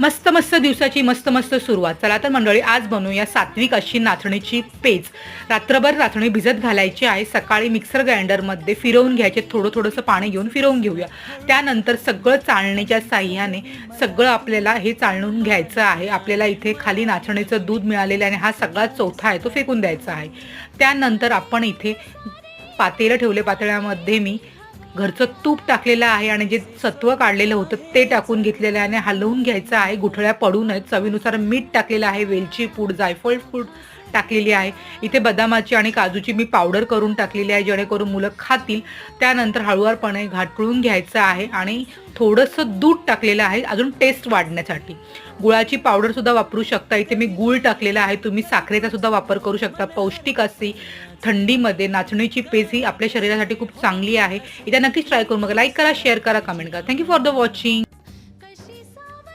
मस्त मस्त दिवसाची मस्त मस्त सुरुवात. चला तर मंडळी आज बनवूया सात्विक अशी नाचणीची पेज. रात्रभर नाचणी भिजत घालायची आहे. सकाळी मिक्सर ग्राइंडरमध्ये फिरवून घ्यायचे थोडं थोडंसं पाणी घेऊन फिरवून घेऊया. त्यानंतर सगळं चाळणीच्या साह्याने सगळं आपल्याला हे चाळणून घ्यायचं आहे. आपल्याला इथे खाली नाचणीचं दूध मिळालेलं आहे आणि हा सगळा चौथा आहे तो फेकून द्यायचा आहे. त्यानंतर आपण इथे पातेलं ठेवले पातळ्यामध्ये मी घरचं तूप टाकलेलं आहे आणि जे सत्व काढलेलं होतं ते टाकून घेतलेलं आहे आणि हलवून घ्यायचं आहे. गुठळ्या पडू नयेत चवीनुसार मीठ टाकलेलं आहे. वेलची पूड जायफळ फूड टाकलेली आहे. इथे बदामाची आणि काजूची मी पावडर करून टाकलेली आहे जेणेकरून मुलं खातील. त्यानंतर हळूवारपणे घाटळून घ्यायचं आहे आणि थोडंसं दूध टाकलेलं आहे अजून टेस्ट वाढण्यासाठी. गुळाची पावडरसुद्धा वापरू शकता. इथे मी गुळ टाकलेला आहे. तुम्ही साखरेचा सुद्धा वापर करू शकता. पौष्टिक अशी थंडीमध्ये नाचणीची पेज ही आपल्या शरीरासाठी खूप चांगली आहे. इथे नक्कीच ट्राय करून बघा लाईक करा शेअर करा कमेंट करा. Thank you for the watching